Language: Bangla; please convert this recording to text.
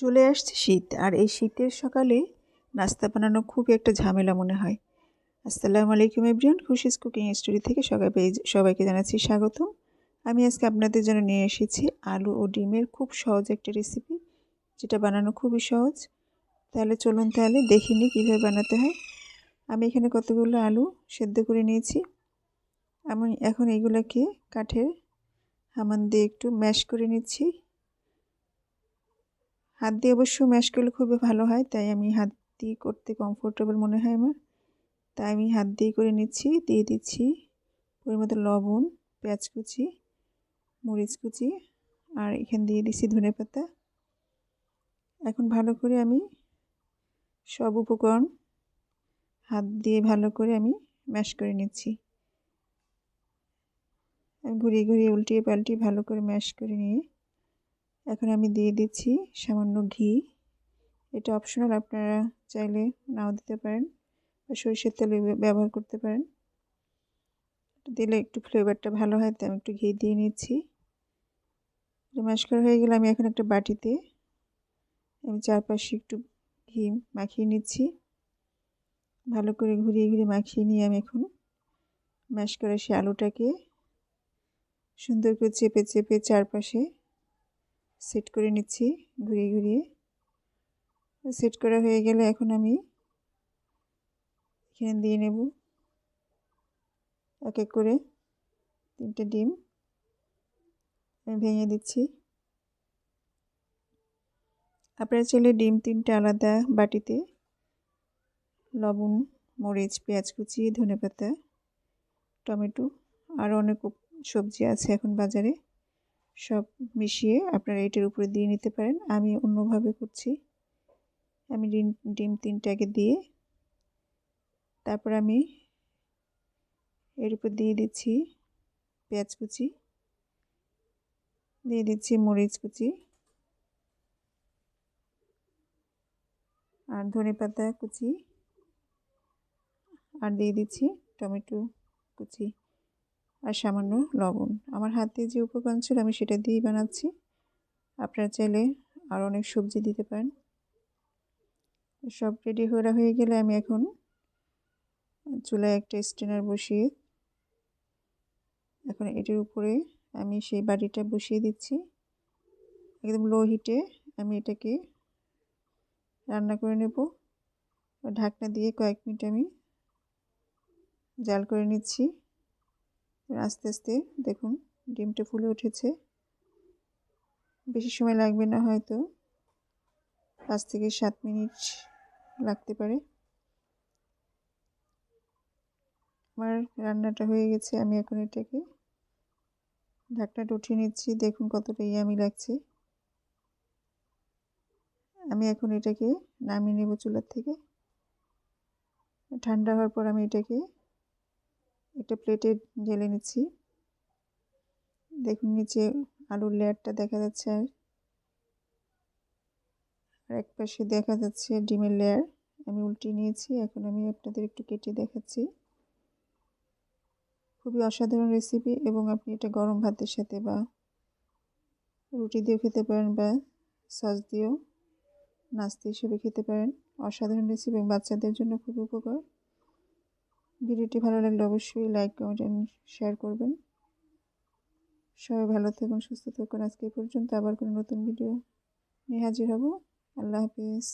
চলে আসছে শীত। আর এই শীতের সকালে নাস্তা বানানো খুব একটা ঝামেলা মনে হয়। আসসালামু আলাইকুম এভরিয়ান খুশিস কুকিং স্টোরি থেকে সবাই সবাইকে জানাচ্ছি স্বাগত আমি আজকে আপনাদের জন্য নিয়ে এসেছি আলু ও ডিমের খুব সহজ একটা রেসিপি যেটা বানানো খুবই সহজ। তাহলে চলুন তাহলে দেখিনি কীভাবে বানাতে হয়। আমি এখানে কতগুলো আলু সেদ্ধ করে নিয়েছি। আমি এখন এইগুলোকে কাঠের হামান দিয়ে একটু ম্যাশ করে নিচ্ছি। হাত দিয়ে অবশ্য ম্যাশ করলে খুবই ভালো হয়, তাই আমি হাত দিয়ে করতে কমফোর্টেবল মনে হয় আমার। তাই আমি হাত দিয়ে করে নিচ্ছি, দিয়ে দিচ্ছি পরিমতো লবণ, পেঁয়াজ কুচি, মরিচ কুচি, আর এখানে দিয়ে দিচ্ছি ধনে পাতা। এখন ভালো করে আমি সব উপকরণ হাত দিয়ে ভালো করে আমি ম্যাশ করে নিচ্ছি। আমি ঘুরিয়ে ঘুরিয়ে উল্টিয়ে পাল্টিয়ে ভালো করে ম্যাশ করে নিয়ে এখন আমি দিয়ে দিচ্ছি সামান্য ঘি। এটা অপশনাল আপনারা চাইলে নাও দিতে পারেন বা সরিষার তেল ব্যবহার করতে পারেন। দিলে একটু ফ্লেভারটা ভালো হয়, তাই আমি একটু ঘি দিয়ে নিচ্ছি। ম্যাশ করা হয়ে গেলে আমি এখন একটা বাটিতে আমি চারপাশে একটু ঘি মাখিয়ে নিচ্ছি। ভালো করে ঘুরিয়ে ঘুরিয়ে মাখিয়ে নিয়ে আমি এখন ম্যাশ করা সেই আলুটাকে সুন্দর করে চেপে চেপে চারপাশে সেট করে নিচ্ছি ঘুরিয়ে ঘুরিয়ে। সেট করা হয়ে গেলে এখন আমি এখানে দিয়ে নেব এক এক করে তিনটে ডিম। আমি ভেঙে দিচ্ছি। আপনারা চাইলে ডিম তিনটে আলাদা বাটিতে, লবণ, মরিচ, পেঁয়াজ কুচি ধনে পাতা টমেটো, আরও অনেক সবজি আছে এখন বাজারে। সব মিশিয়ে আপনারা এটার উপরে দিয়ে নিতে পারেন। আমি অন্যভাবে করছি। আমি ডিম ডিম তিনটাকে দিয়ে তারপর আমি এর উপর দিয়ে দিচ্ছি পেঁয়াজ কুচি, দিয়ে দিচ্ছি মরিচ কুচি আর ধনে পাতা কুচি আর দিয়ে দিচ্ছি টমেটো কুচি। আর সামান্য লবণ। আমার হাতে যে উপকরণ ছিল আমি সেটা দিয়েই বানাচ্ছি। আপনারা চাইলে আর অনেক সবজি দিতে পারেন। সব রেডি করা হয়ে গেলে আমি এখন চুলায় একটা স্টেনার বসিয়ে এখন এটির উপরে আমি সেই বাটিটা বসিয়ে দিচ্ছি। একদম লো হিটে আমি এটাকে রান্না করে নেব। ঢাকনা দিয়ে কয়েক মিনিট আমি জাল করে নিচ্ছি। আস্তে আস্তে দেখুন, ডিমটা ফুলে উঠেছে। বেশি সময় লাগবে না হয়তো। পাঁচ থেকে সাত মিনিট লাগতে পারে। আমার রান্নাটা হয়ে গেছে, আমি এখন এটাকে ঢাকনাটা উঠিয়ে নিচ্ছি। দেখুন কতটা ইয়ামি লাগছে। আমি এখন এটাকে নামিয়ে নেব চুলার থেকে। ঠান্ডা হওয়ার পর আমি এটাকে একটা প্লেটে ঢেলে নিচ্ছি। দেখুন, নিচে আলুর লেয়ারটা দেখা যাচ্ছে আর এক পাশে দেখা যাচ্ছে ডিমের লেয়ার। আমি উল্টে নিয়েছি, এখন আমি আপনাদের একটু কেটে দেখাচ্ছি। খুবই অসাধারণ রেসিপি এবং আপনি এটা গরম ভাতের সাথে বা রুটি দিয়েও খেতে পারেন বা সস দিয়েও নাস্তা হিসেবে খেতে পারেন। অসাধারণ রেসিপি বাচ্চাদের জন্য খুব উপকার। ভিডিওটি ভালো লাগলে অবশ্যই লাইক কমেন্ট অ্যান্ড শেয়ার করবেন। সবাই ভালো থাকুন, সুস্থ থাকুন। আজকে পর্যন্ত আবার কোনো নতুন ভিডিও নিয়ে হাজির হব। আল্লাহ হাফিজ।